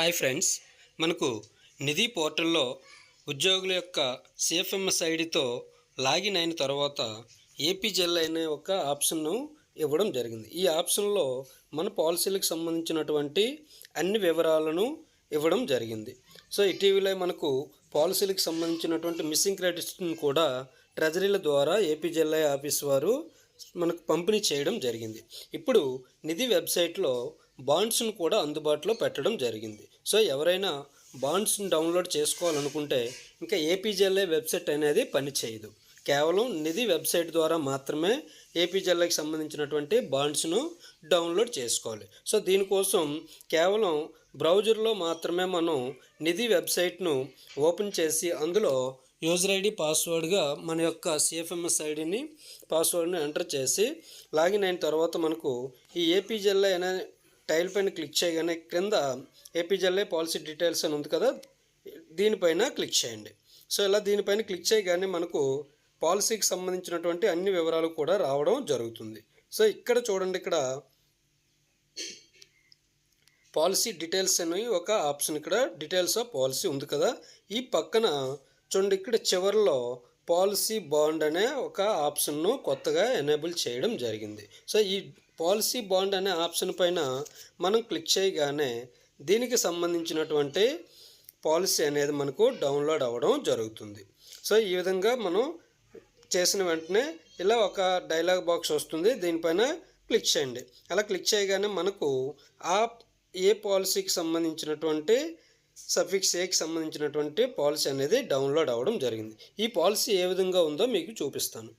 Hi friends. మనకు నిధి పోర్టల్లో ఉద్యోగుల యొక్క సిఎఫ్ఎంఎస్ ఐడితో లాగిన్ అయిన తర్వాత ఏపీజెల్ అనే ఒక ఆప్షన్ను ఇవ్వడం జరిగింది. ఈ ఆప్షన్లో మన పాలసీలకు సంబంధించినటువంటి అన్ని వివరాలను ఇవ్వడం జరిగింది. సో ఇటీవలే మనకు పాలసీలకు సంబంధించినటువంటి మిస్సింగ్ క్రెడిట్స్ని కూడా ట్రెజరీల ద్వారా ఏపీజెల్ఐ ఆఫీస్ వారు మనకు పంపిణీ చేయడం జరిగింది. ఇప్పుడు నిధి వెబ్సైట్లో బాండ్స్ను కూడా అందుబాటులో పెట్టడం జరిగింది. సో ఎవరైనా బాండ్స్ని డౌన్లోడ్ చేసుకోవాలనుకుంటే ఇంకా ఏపీజెల్ఏ వెబ్సైట్ అనేది పనిచేయదు కేవలం నిధి వెబ్సైట్ ద్వారా మాత్రమే ఏపీజెల్ఏకి సంబంధించినటువంటి బాండ్స్ను డౌన్లోడ్ చేసుకోవాలి. సో దీనికోసం కేవలం బ్రౌజర్లో మాత్రమే మనం నిధి వెబ్సైట్ను ఓపెన్ చేసి అందులో యూజర్ ఐడి పాస్వర్డ్గా మన యొక్క సిఎఫ్ఎంఎస్ ఐడిని పాస్వర్డ్ని ఎంటర్ చేసి లాగిన్ అయిన తర్వాత మనకు ఈ ఏపీజెల్ఏ అనే టైల్ పైన క్లిక్ చేయగానే క్రింద ఏపీజెల్ఐ పాలసీ డీటెయిల్స్ అని ఉంది కదా దీనిపైన క్లిక్ చేయండి. సో ఇలా దీనిపైన క్లిక్ చేయగానే మనకు పాలసీకి సంబంధించినటువంటి అన్ని వివరాలు కూడా రావడం జరుగుతుంది. సో ఇక్కడ చూడండి ఇక్కడ పాలసీ డీటెయిల్స్ అని ఒక ఆప్షన్ ఇక్కడ డీటెయిల్స్ ఆఫ్ పాలసీ ఉంది కదా. ఈ పక్కన చూడండి ఇక్కడ చివరిలో పాలసీ బాండ్ అనే ఒక ఆప్షన్ను కొత్తగా ఎనేబుల్ చేయడం జరిగింది. సో ఈ పాలసీ బాండ్ అనే ఆప్షన్ పైన మనం క్లిక్ చేయగానే దీనికి సంబంధించినటువంటి పాలసీ అనేది మనకు డౌన్లోడ్ అవ్వడం జరుగుతుంది. సో ఈ విధంగా మనం చేసిన వెంటనే ఇలా ఒక డైలాగ్ బాక్స్ వస్తుంది. దీనిపైన క్లిక్ చేయండి. అలా క్లిక్ చేయగానే మనకు ఆ ఏ పాలసీకి సంబంధించినటువంటి సఫిక్స్ ఏకి సంబంధించినటువంటి పాలసీ అనేది డౌన్లోడ్ అవ్వడం జరిగింది. ఈ పాలసీ ఏ విధంగా ఉందో మీకు చూపిస్తాను.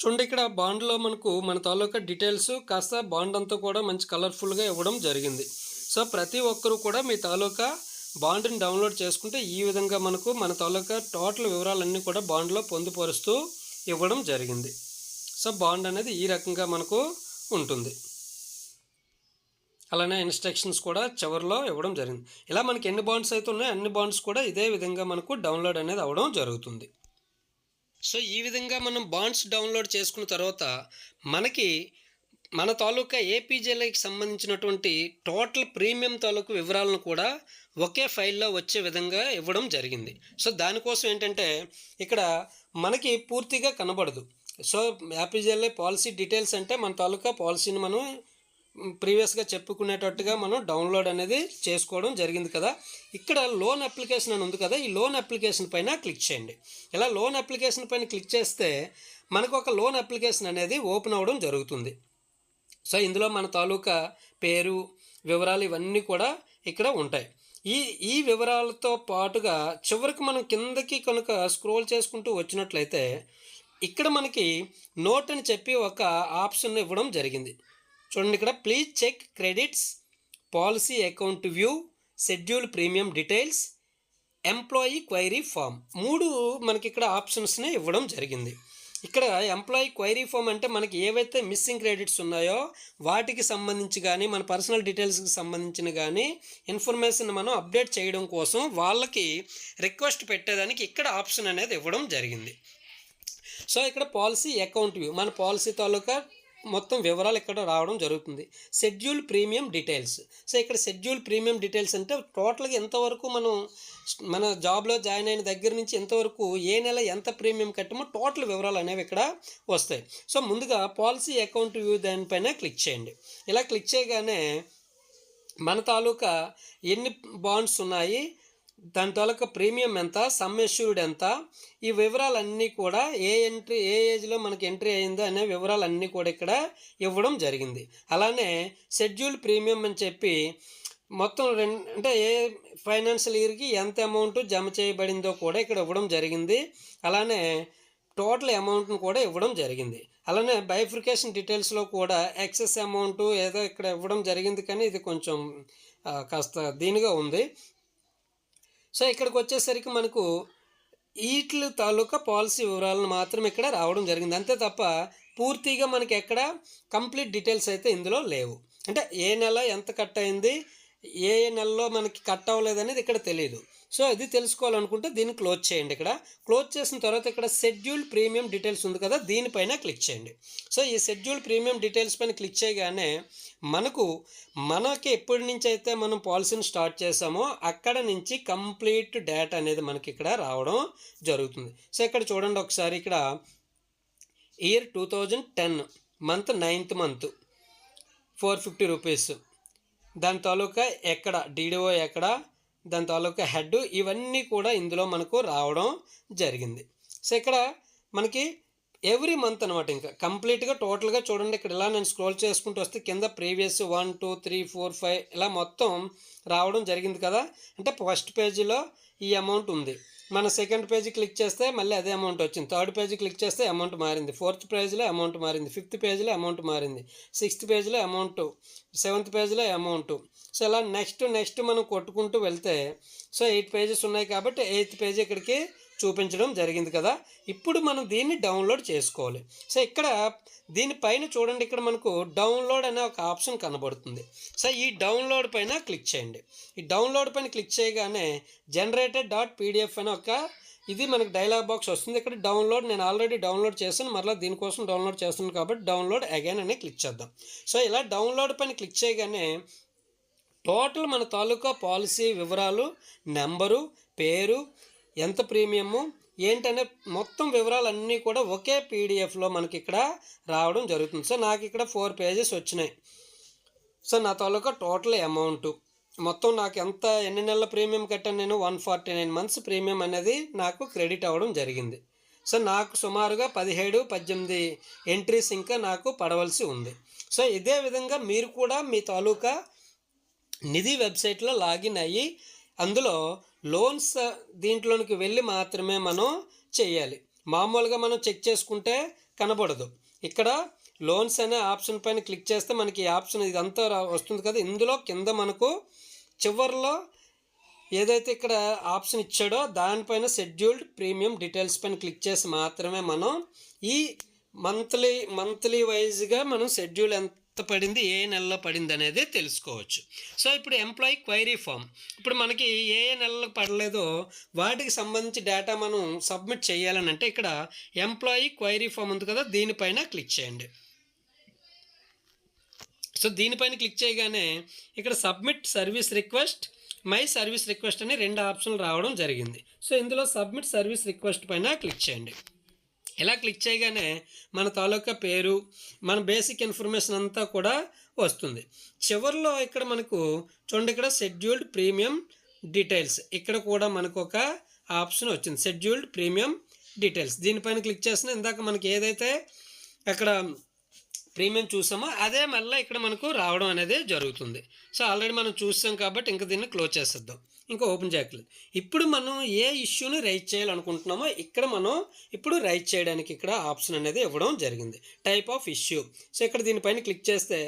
చూడండి ఇక్కడ బాండ్లో మనకు మన తాలూకా డీటెయిల్స్ కాస్త బాండ్ అంతా కూడా మంచి కలర్ఫుల్గా ఇవ్వడం జరిగింది. సో ప్రతి ఒక్కరూ కూడా మీ తాలూకా బాండ్ని డౌన్లోడ్ చేసుకుంటే ఈ విధంగా మనకు మన తాలూకా టోటల్ వివరాలన్నీ కూడా బాండ్లో పొందుపరుస్తూ ఇవ్వడం జరిగింది. సో బాండ్ అనేది ఈ రకంగా మనకు ఉంటుంది. అలానే ఇన్స్ట్రక్షన్స్ కూడా చివరిలో ఇవ్వడం జరిగింది. ఇలా మనకి ఎన్ని బాండ్స్ అయితే ఉన్నాయో అన్ని బాండ్స్ కూడా ఇదే విధంగా మనకు డౌన్లోడ్ అనేది అవ్వడం జరుగుతుంది. సో ఈ విధంగా మనం బాండ్స్ డౌన్లోడ్ చేసుకున్న తర్వాత మనకి మన తాలూకా ఏపీజేలకి సంబంధించినటువంటి టోటల్ ప్రీమియం తాలూకు వివరాలను కూడా ఒకే ఫైల్లో వచ్చే విధంగా ఇవ్వడం జరిగింది. సో దానికోసం ఏంటంటే ఇక్కడ మనకి పూర్తిగా కనబడదు. సో ఏపీజేఎల్ఐ పాలసీ డీటెయిల్స్ అంటే మన తాలూకా పాలసీని మనం ప్రీవియస్గా చెప్పుకునేటట్టుగా మనం డౌన్లోడ్ అనేది చేసుకోవడం జరిగింది కదా. ఇక్కడ లోన్ అప్లికేషన్ అని ఉంది కదా ఈ లోన్ అప్లికేషన్ పైన క్లిక్ చేయండి. ఇలా లోన్ అప్లికేషన్ పైన క్లిక్ చేస్తే మనకు ఒక లోన్ అప్లికేషన్ అనేది ఓపెన్ అవ్వడం జరుగుతుంది. సో ఇందులో మన తాలూకా పేరు వివరాలు ఇవన్నీ కూడా ఇక్కడ ఉంటాయి. ఈ ఈ వివరాలతో పాటుగా చివరికి మనం కిందకి కనుక స్క్రోల్ చేసుకుంటూ వచ్చినట్లయితే ఇక్కడ మనకి నోట్ అని చెప్పి ఒక ఆప్షన్ ఇవ్వడం జరిగింది. చూడండి ఇక్కడ please check credits policy account view schedule premium details employee query form మూడు మనకి ఇక్కడ ఆప్షన్స్ని ఇవ్వడం జరిగింది. ఇక్కడ ఎంప్లాయీ క్వైరీ ఫామ్ అంటే మనకి ఏవైతే మిస్సింగ్ క్రెడిట్స్ ఉన్నాయో వాటికి సంబంధించి కానీ మన పర్సనల్ డీటెయిల్స్కి సంబంధించిన కానీ ఇన్ఫర్మేషన్ మనం అప్డేట్ చేయడం కోసం వాళ్ళకి రిక్వెస్ట్ పెట్టేదానికి ఇక్కడ ఆప్షన్ అనేది ఇవ్వడం జరిగింది. సో ఇక్కడ పాలసీ అకౌంట్ వ్యూ మన పాలసీ తాలూకా మొత్తం వివరాలు ఇక్కడ రావడం జరుగుతుంది. షెడ్యూల్ ప్రీమియం డీటెయిల్స్ సో ఇక్కడ షెడ్యూల్ ప్రీమియం డీటెయిల్స్ అంటే టోటల్గా ఎంతవరకు మనం మన జాబ్లో జాయిన్ అయిన దగ్గర నుంచి ఎంతవరకు ఏ నెల ఎంత ప్రీమియం కట్టామో టోటల్ వివరాలు అనేవి ఇక్కడ వస్తాయి. సో ముందుగా పాలసీ అకౌంట్ వ్యూ దానిపైన క్లిక్ చేయండి. ఇలా క్లిక్ చేయగానే మన తాలూకా ఎన్ని బాండ్స్ ఉన్నాయి? దాని తొలక ప్రీమియం ఎంత సమ్ ఎష్యూర్డ్ ఎంత ఈ వివరాలన్నీ కూడా ఏ ఎంట్రీ ఏ ఏజ్లో మనకి ఎంట్రీ అయిందో అనే వివరాలన్నీ కూడా ఇక్కడ ఇవ్వడం జరిగింది. అలానే షెడ్యూల్ ప్రీమియం అని చెప్పి మొత్తం రెండు అంటే ఏ ఫైనాన్షియల్ ఇయర్కి ఎంత అమౌంట్ జమ చేయబడిందో కూడా ఇక్కడ ఇవ్వడం జరిగింది. అలానే టోటల్ అమౌంట్ను కూడా ఇవ్వడం జరిగింది. అలానే బైఫ్రికేషన్ డీటెయిల్స్లో కూడా ఎక్సెస్ అమౌంట్ ఏదో ఇక్కడ ఇవ్వడం జరిగింది కానీ ఇది కొంచెం కాస్త దీనిగా ఉంది. సో ఇక్కడికి వచ్చేసరికి మనకు ఈట్ల తాలూకా పాలసీ వివరాలను మాత్రం ఇక్కడ రావడం జరిగింది. అంతే తప్ప పూర్తిగా మనకి ఎక్కడ కంప్లీట్ డీటెయిల్స్ అయితే ఇందులో లేవు. అంటే ఏ నెల ఎంత కట్ అయింది ఏ నెలలో మనకి కట్ అవ్వలేదు అనేది ఇక్కడ తెలియదు సో ఇది తెలుసుకోవాలనుకుంటే దీన్ని క్లోజ్ చేయండి ఇక్కడ. క్లోజ్ చేసిన తర్వాత ఇక్కడ షెడ్యూల్ ప్రీమియం డీటెయిల్స్ ఉంది కదా దీనిపైన క్లిక్ చేయండి. సో ఈ షెడ్యూల్ ప్రీమియం డీటెయిల్స్ పైన క్లిక్ చేయగానే మనకు మనకి ఎప్పటి నుంచి అయితే మనం పాలసీని స్టార్ట్ చేసామో అక్కడ నుంచి కంప్లీట్ డేటా అనేది మనకి ఇక్కడ రావడం జరుగుతుంది. సో ఇక్కడ చూడండి ఒకసారి ఇక్కడ year two thousand ten month ninth month four fifty rupees. దాని తాలూకా ఎక్కడ డీడీఓ ఎక్కడ దాని తాలూకా హెడ్ ఇవన్నీ కూడా ఇందులో మనకు రావడం జరిగింది. సో ఇక్కడ మనకి ఎవ్రీ మంత్ అనమాట ఇంకా. కంప్లీట్గా టోటల్గా చూడండి ఇక్కడ ఇలా నేను స్క్రోల్ చేసుకుంటూ వస్తే కింద previous one two three four five ఇలా మొత్తం రావడం జరిగింది కదా. అంటే ఫస్ట్ పేజీలో ఈ అమౌంట్ ఉంది. మన సెకండ్ పేజీ క్లిక్ చేస్తే మళ్ళీ అదే అమౌంట్ వచ్చింది. థర్డ్ పేజీ క్లిక్ చేస్తే అమౌంట్ మారింది. ఫోర్త్ పేజ్లో అమౌంట్ మారింది. ఫిఫ్త్ పేజ్లో అమౌంట్ మారింది. సిక్స్త్ పేజ్లో అమౌంట్ సెవెంత్ పేజ్లో అమౌంట్. సో ఇలా నెక్స్ట్ నెక్స్ట్ మనం కొట్టుకుంటూ వెళ్తే సో ఎయిట్ పేజెస్ ఉన్నాయి కాబట్టి ఎయిత్ పేజీ ఇక్కడికి చూపించడం జరిగింది కదా. ఇప్పుడు మనం దీన్ని డౌన్లోడ్ చేసుకోవాలి. సో ఇక్కడ దీనిపైన చూడండి ఇక్కడ మనకు డౌన్లోడ్ అనే ఒక ఆప్షన్ కనబడుతుంది. సో ఈ డౌన్లోడ్ పైన క్లిక్ చేయండి. ఈ డౌన్లోడ్ పైన క్లిక్ చేయగానే జనరేటెడ్ డాట్ పీడిఎఫ్ అనే ఒక ఇది మనకు డైలాగ్ బాక్స్ వస్తుంది. ఇక్కడ డౌన్లోడ్ నేను ఆల్రెడీ డౌన్లోడ్ చేశాను. మరలా దీనికోసం డౌన్లోడ్ చేస్తున్నాను కాబట్టి డౌన్లోడ్ అగైన్ అని క్లిక్ చేద్దాం. సో ఇలా డౌన్లోడ్ పైన క్లిక్ చేయగానే టోటల్ మన తాలూకా పాలసీ వివరాలు నెంబరు పేరు ఎంత ప్రీమియము? ఏంటనే మొత్తం వివరాలు అన్నీ కూడా ఒకే పీడిఎఫ్లో మనకి ఇక్కడ రావడం జరుగుతుంది. సో నాకు ఇక్కడ ఫోర్ పేజెస్ వచ్చినాయి. సో నా తాలూకా టోటల్ అమౌంట్. మొత్తం నాకు ఎంత ఎన్ని నెలల ప్రీమియం కట్టాను నేను? One forty nine months premium అనేది నాకు క్రెడిట్ అవ్వడం జరిగింది. సో నాకు సుమారుగా పదిహేడు పద్దెనిమిది ఎంట్రీస్ ఇంకా నాకు పడవలసి ఉంది. సో ఇదే విధంగా మీరు కూడా మీ తాలూకా నిధి వెబ్సైట్లో లాగిన్ అయ్యి అందులో లోన్స్ దీంట్లోనికి వెళ్ళి మాత్రమే మనం చేయాలి. మామూలుగా మనం చెక్ చేసుకుంటే కనబడదు. ఇక్కడ లోన్స్ అనే ఆప్షన్ పైన క్లిక్ చేస్తే మనకి ఈ ఆప్షన్ ఇదంతా రా- వస్తుంది కదా. ఇందులో కింద మనకు చివరిలో ఏదైతే ఇక్కడ ఆప్షన్ ఇచ్చాడో దానిపైన షెడ్యూల్డ్ ప్రీమియం డీటెయిల్స్ పైన క్లిక్ చేసి మాత్రమే మనం ఈ మంత్లీ మంత్లీ వైజ్గా మనం షెడ్యూల్ ఎంత పడింది ఏ నెలలో పడింది అనేది తెలుసుకోవచ్చు. సో ఇప్పుడు ఎంప్లాయీ క్వైరీ ఫామ్. ఇప్పుడు మనకి ఏ ఏ నెలలో పడలేదో వాటికి సంబంధించి డేటా మనం సబ్మిట్ చేయాలని అంటే ఇక్కడ ఎంప్లాయీ క్వైరీ ఫామ్ ఉంది కదా దీనిపైన క్లిక్ చేయండి. సో దీనిపైన క్లిక్ చేయగానే ఇక్కడ submit service request my service request అని రెండు ఆప్షన్లు రావడం జరిగింది. సో ఇందులో సబ్మిట్ సర్వీస్ రిక్వెస్ట్ పైన క్లిక్ చేయండి. ఇలా క్లిక్ చేయగానే మన తాలూకా పేరు మన బేసిక్ ఇన్ఫర్మేషన్ అంతా కూడా వస్తుంది. చివరిలో ఇక్కడ మనకు చూడండి ఇక్కడ షెడ్యూల్డ్ ప్రీమియం డీటెయిల్స్. ఇక్కడ కూడా మనకు ఒక ఆప్షన్ వచ్చింది. Scheduled premium details. దీనిపైన క్లిక్ చేసిన ఇందాక మనకి ఏదైతే అక్కడ ప్రీమియం చూసామో అదే మళ్ళీ ఇక్కడ మనకు రావడం అనేది జరుగుతుంది. సో ఆల్రెడీ మనం చూసాం కాబట్టి ఇంకా దీన్ని క్లోజ్ చేసేద్దాం. ఇంకా ఓపెన్ చేయట్లేదు ఇప్పుడు మనం ఏ ఇష్యూని రైట్ చేయాలనుకుంటున్నామో ఇక్కడ మనం ఇప్పుడు రైట్ చేయడానికి ఇక్కడ ఆప్షన్ అనేది ఇవ్వడం జరిగింది. Type of issue. సో ఇక్కడ దీనిపైన క్లిక్ చేస్తే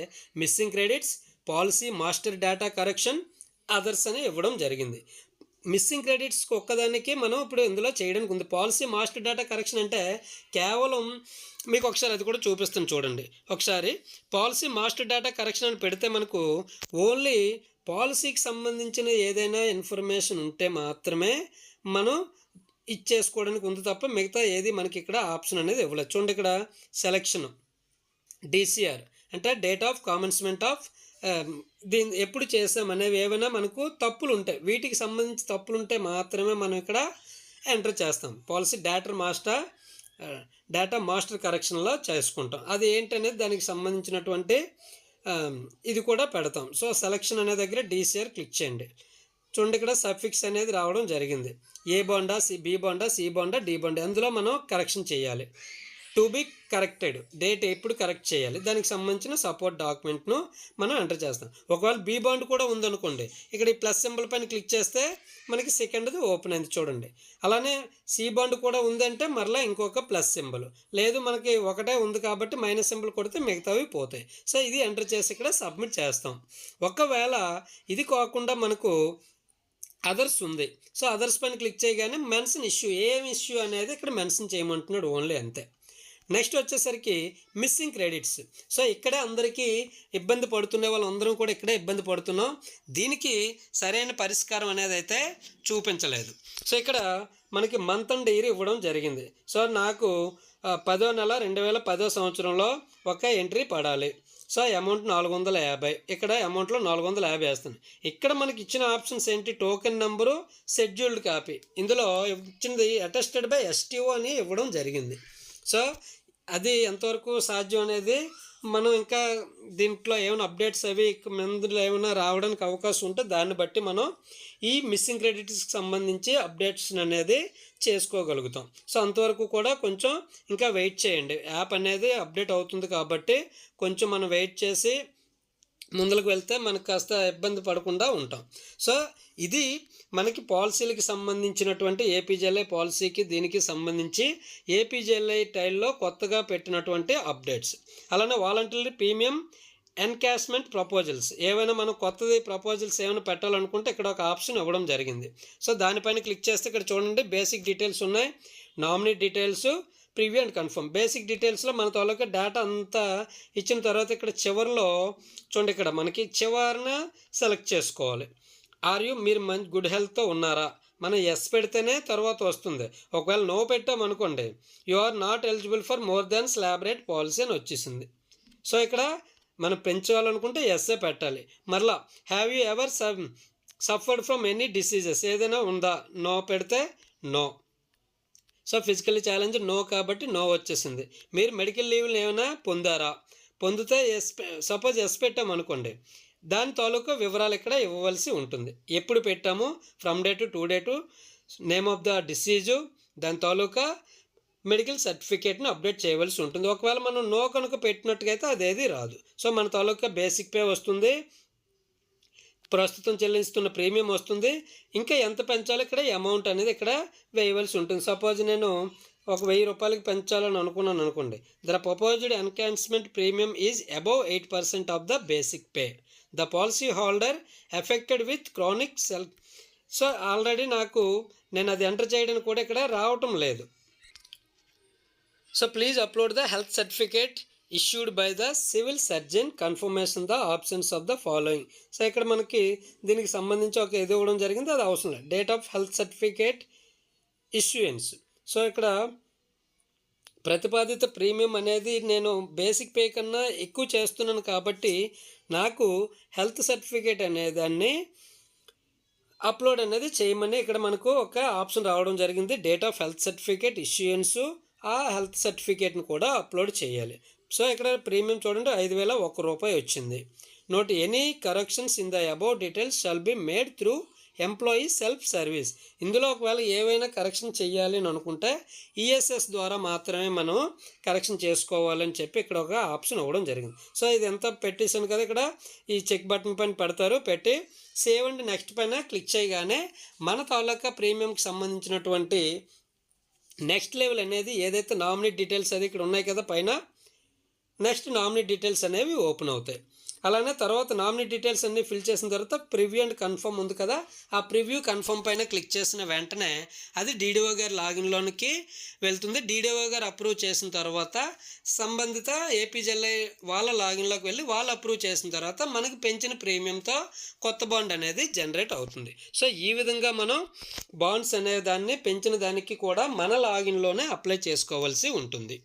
missing credits policy master data correction others అని ఇవ్వడం జరిగింది. మిస్సింగ్ క్రెడిట్స్కి ఒక్కదానికి మనం ఇప్పుడు ఇందులో చేయడానికి ఉంది. పాలసీ మాస్టర్ డేటా కరెక్షన్ అంటే కేవలం మీకు ఒకసారి అది కూడా చూపిస్తాను చూడండి. ఒకసారి పాలసీ మాస్టర్ డేటా కరెక్షన్ అని పెడితే మనకు ఓన్లీ పాలసీకి సంబంధించిన ఏదైనా ఇన్ఫర్మేషన్ ఉంటే మాత్రమే మనం ఇచ్చేసుకోవడానికి ఉంది తప్ప మిగతా ఏది మనకి ఇక్కడ ఆప్షన్ అనేది ఇవ్వలేదు. చూడండి ఇక్కడ సెలక్షన్. డిసిఆర్ అంటే డేట్ ఆఫ్ కామెన్స్మెంట్ ఆఫ్ దీన్ని ఎప్పుడు చేసామనేవి ఏమైనా మనకు తప్పులు ఉంటాయి వీటికి సంబంధించి తప్పులు ఉంటే మాత్రమే మనం ఇక్కడ ఎంటర్ చేస్తాం. Policy data master data master కరెక్షన్లో చేసుకుంటాం. అది ఏంటనేది దానికి సంబంధించినటువంటి ఇది కూడా పెడతాం. సో సెలక్షన్ అనే దగ్గర డీసీఆర్ క్లిక్ చేయండి. చూడండి ఇక్కడ సఫిక్స్ అనేది రావడం జరిగింది. ఏ బాండా సి బి బాండా సి బాండా డి బాండా అందులో మనం కరెక్షన్ చేయాలి. To be corrected. డేట్ ఎప్పుడు కరెక్ట్ చేయాలి దానికి సంబంధించిన సపోర్ట్ డాక్యుమెంట్ను మనం ఎంటర్ చేస్తాం. ఒకవేళ బీ బాండ్ కూడా ఉందనుకోండి ఇక్కడ ఈ ప్లస్ సింబల్ పైన క్లిక్ చేస్తే మనకి సెకండ్ది ఓపెన్ అయింది చూడండి. అలానే సి బాండ్ కూడా ఉందంటే మరలా ఇంకొక ప్లస్ సింబల్. లేదు మనకి ఒకటే ఉంది కాబట్టి మైనస్ సింబల్ కొడితే మిగతావి పోతాయి. సో ఇది ఎంటర్ చేసి ఇక్కడ సబ్మిట్ చేస్తాం. ఒకవేళ ఇది కాకుండా మనకు అదర్స్ ఉంది సో అదర్స్ పైన క్లిక్ చేయగానే మెన్షన్ ఇష్యూ ఏం ఇష్యూ అనేది ఇక్కడ మెన్షన్ చేయమంటున్నాడు ఓన్లీ అంతే. నెక్స్ట్ వచ్చేసరికి మిస్సింగ్ క్రెడిట్స్. సో ఇక్కడే అందరికీ ఇబ్బంది పడుతున్న వాళ్ళందరం కూడా ఇక్కడే ఇబ్బంది పడుతున్నాం. దీనికి సరైన పరిష్కారం అనేది అయితే చూపించలేదు. సో ఇక్కడ మనకి మంత్ అండ్ ఇయర్ ఇవ్వడం జరిగింది. సో నాకు పదో నెల రెండు వేల పదో సంవత్సరంలో ఒక ఎంట్రీ పడాలి. సో అమౌంట్ నాలుగు వందల యాభై. ఇక్కడ అమౌంట్లో నాలుగు వందల యాభై వేస్తాను. ఇక్కడ మనకి ఇచ్చిన ఆప్షన్స్ ఏంటి? Token number scheduled copy. ఇందులో ఇచ్చింది అటెస్టెడ్ బై ఎస్టీఓ అని ఇవ్వడం జరిగింది. సో అది ఎంతవరకు సాధ్యం అనేది మనం ఇంకా దీంట్లో ఏమైనా అప్డేట్స్ అవి మందులో ఏమైనా రావడానికి అవకాశం ఉంటే దాన్ని బట్టి మనం ఈ మిస్సింగ్ క్రెడిట్స్కి సంబంధించి అప్డేట్స్ అనేది చేసుకోగలుగుతాం. సో అంతవరకు కూడా కొంచెం ఇంకా వెయిట్ చేయండి. యాప్ అనేది అప్డేట్ అవుతుంది కాబట్టి కొంచెం మనం వెయిట్ చేసి ముందుకు వెళ్తే మనకు కాస్త ఇబ్బంది పడకుండా ఉంటాం. సో ఇది మనకి పాలసీలకి సంబంధించినటువంటి ఏపీజేఎల్ఐ పాలసీకి దీనికి సంబంధించి ఏపీజేఎల్ఐ టైల్లో కొత్తగా పెట్టినటువంటి అప్డేట్స్. అలానే వాలంటరీ ప్రీమియం ఎన్కాష్మెంట్ ప్రపోజల్స్. ఏవైనా మనం కొత్తది ప్రపోజల్స్ ఏమైనా పెట్టాలనుకుంటే ఇక్కడ ఒక ఆప్షన్ ఇవ్వడం జరిగింది. సో దానిపైన క్లిక్ చేస్తే ఇక్కడ చూడండి బేసిక్ డీటెయిల్స్ ఉన్నాయి. Nominee details preview and confirm. Basic డీటెయిల్స్లో మన తాలూకా డేటా అంతా ఇచ్చిన తర్వాత ఇక్కడ చివరిలో చూడండి ఇక్కడ మనకి చివరిన సెలెక్ట్ చేసుకోవాలి. ఆర్ యూ మీరు మంచి గుడ్ హెల్త్తో ఉన్నారా? మనం ఎస్ పెడితేనే తర్వాత వస్తుంది. ఒకవేళ నో పెట్టామనుకోండి you are not eligible for more than slab rate policy అని వచ్చేసింది. సో ఇక్కడ మనం పెంచాలనుకుంటే ఎస్ఏ పెట్టాలి. మరలా have you ever suffered from any diseases? ఏదైనా ఉందా? నో పెడితే no. So physical challenge no కాబట్టి నో వచ్చేసింది. మీరు మెడికల్ లీవ్లు ఏమైనా పొందారా? పొందితే ఎస్ సపోజ్ ఎస్ పెట్టామనుకోండి దాని తాలూకా వివరాలు ఇక్కడ ఇవ్వవలసి ఉంటుంది. ఎప్పుడు పెట్టాము? From day to to day to name of the disease దాని తాలూకా మెడికల్ సర్టిఫికేట్ని అప్డేట్ చేయవలసి ఉంటుంది. ఒకవేళ మనం నో కనుక పెట్టినట్టుగైతే అదేది రాదు. సో మన తాలూకా బేసిక్ పే వస్తుంది. ప్రస్తుతం చెల్లిస్తున్న ప్రీమియం వస్తుంది. ఇంకా ఎంత పెంచాలో ఇక్కడ అమౌంట్ అనేది ఇక్కడ వేయవలసి ఉంటుంది. సపోజ్ నేను ఒక వెయ్యి రూపాయలకి పెంచాలని అనుకున్నాను అనుకోండి. The proposed enhancement premium is above eight percent of the basic pay the policy holder affected with chronic cell so already నాకు నేను అది ఎంటర్ చేయడానికి కూడా ఇక్కడ రావటం లేదు. So please upload the health certificate issued by the civil surgeon confirmation the options of the following so ఇక్కడ మనకి దీనికి సంబంధించి ఒక ఇది ఇవ్వడం జరిగింది. అది అవసరం లేదు. Date of health certificate issuance so ఇక్కడ ప్రతిపాదిత ప్రీమియం అనేది నేను బేసిక్ పే కన్నా ఎక్కువ చేస్తున్నాను కాబట్టి నాకు హెల్త్ సర్టిఫికేట్ అనే దాన్ని అప్లోడ్ అనేది చేయమని ఇక్కడ మనకు ఒక ఆప్షన్ రావడం జరిగింది. Date of health certificate issuance ఆ హెల్త్ సర్టిఫికేట్ని కూడా అప్లోడ్ చేయాలి. సో ఇక్కడ ప్రీమియం చూడండి ఐదు వేల ఒక్క రూపాయి వచ్చింది. Note any corrections in the above details shall be made through employee self service ఇందులో ఒకవేళ ఏవైనా కరెక్షన్ చేయాలి అని అనుకుంటే ఈఎస్ఎస్ ద్వారా మాత్రమే మనం కరెక్షన్ చేసుకోవాలని చెప్పి ఇక్కడ ఒక ఆప్షన్ ఇవ్వడం జరిగింది. సో ఇది ఎంత పెట్టేసాను కదా ఇక్కడ? ఈ చెక్ బటన్ పైన పెడతారు పెట్టి సేవ్ అండ్ నెక్స్ట్ పైన క్లిక్ చేయగానే మన తాలూకా ప్రీమియంకి సంబంధించినటువంటి నెక్స్ట్ లెవెల్ అనేది ఏదైతే నామినీ డీటెయిల్స్ అది ఇక్కడ ఉన్నాయి కదా పైన నెక్స్ట్ నామినీ డీటెయిల్స్ అనేవి ఓపెన్ అవుతాయి. అలానే తర్వాత నామినీ డీటెయిల్స్ అన్నీ ఫిల్ చేసిన తర్వాత ప్రివ్యూ అండ్ కన్ఫర్మ్ ఉంది కదా ఆ ప్రివ్యూ కన్ఫర్మ్ పైన క్లిక్ చేసిన వెంటనే అది డీడీఓ గారి లాగిన్లోనికి వెళ్తుంది. డీడీఓ గారు అప్రూవ్ చేసిన తర్వాత సంబంధిత ఏపీజెల్ఐ వాళ్ళ లాగిన్లోకి వెళ్ళి వాళ్ళు అప్రూవ్ చేసిన తర్వాత మనకి పెంచిన ప్రీమియంతో కొత్త బాండ్ అనేది జనరేట్ అవుతుంది. సో ఈ విధంగా మనం బాండ్స్ అనే దాన్ని పెంచిన దానికి కూడా మన లాగిన్లోనే అప్లై చేసుకోవాల్సి ఉంటుంది.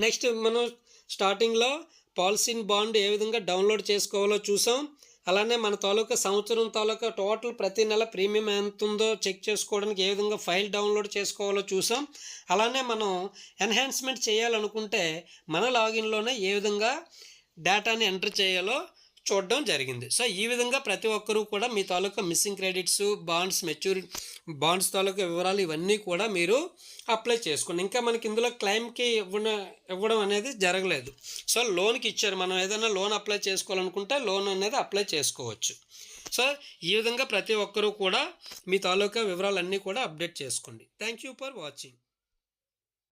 నెక్స్ట్ మనం స్టార్టింగ్లో పాలసీని బాండ్ ఏ విధంగా డౌన్లోడ్ చేసుకోవాలో చూసాం. అలానే మన తాలూకా సంవత్సరం తాలూకా టోటల్ ప్రతి నెల ప్రీమియం ఎంత ఉందో చెక్ చేసుకోవడానికి ఏ విధంగా ఫైల్ డౌన్లోడ్ చేసుకోవాలో చూసాం. అలానే మనం ఎన్హాన్స్మెంట్ చేయాలనుకుంటే మన లాగిన్లోనే ఏ విధంగా డేటాని ఎంటర్ చేయాలో చూడడం జరిగింది. సో ఈ విధంగా ప్రతి ఒక్కరూ కూడా మీ తాలూకా missing credits bonds maturity bonds తాలూకా వివరాలు ఇవన్నీ కూడా మీరు అప్లై చేసుకోండి. ఇంకా మనకి ఇందులో క్లెయిమ్కి ఇవ్వడం ఇవ్వడం అనేది జరగలేదు. సో లోన్కి ఇచ్చారు. మనం ఏదైనా లోన్ అప్లై చేసుకోవాలనుకుంటే లోన్ అనేది అప్లై చేసుకోవచ్చు. సో ఈ విధంగా ప్రతి ఒక్కరూ కూడా మీ తాలూకా వివరాలన్నీ కూడా అప్డేట్ చేసుకోండి. Thank you for watching.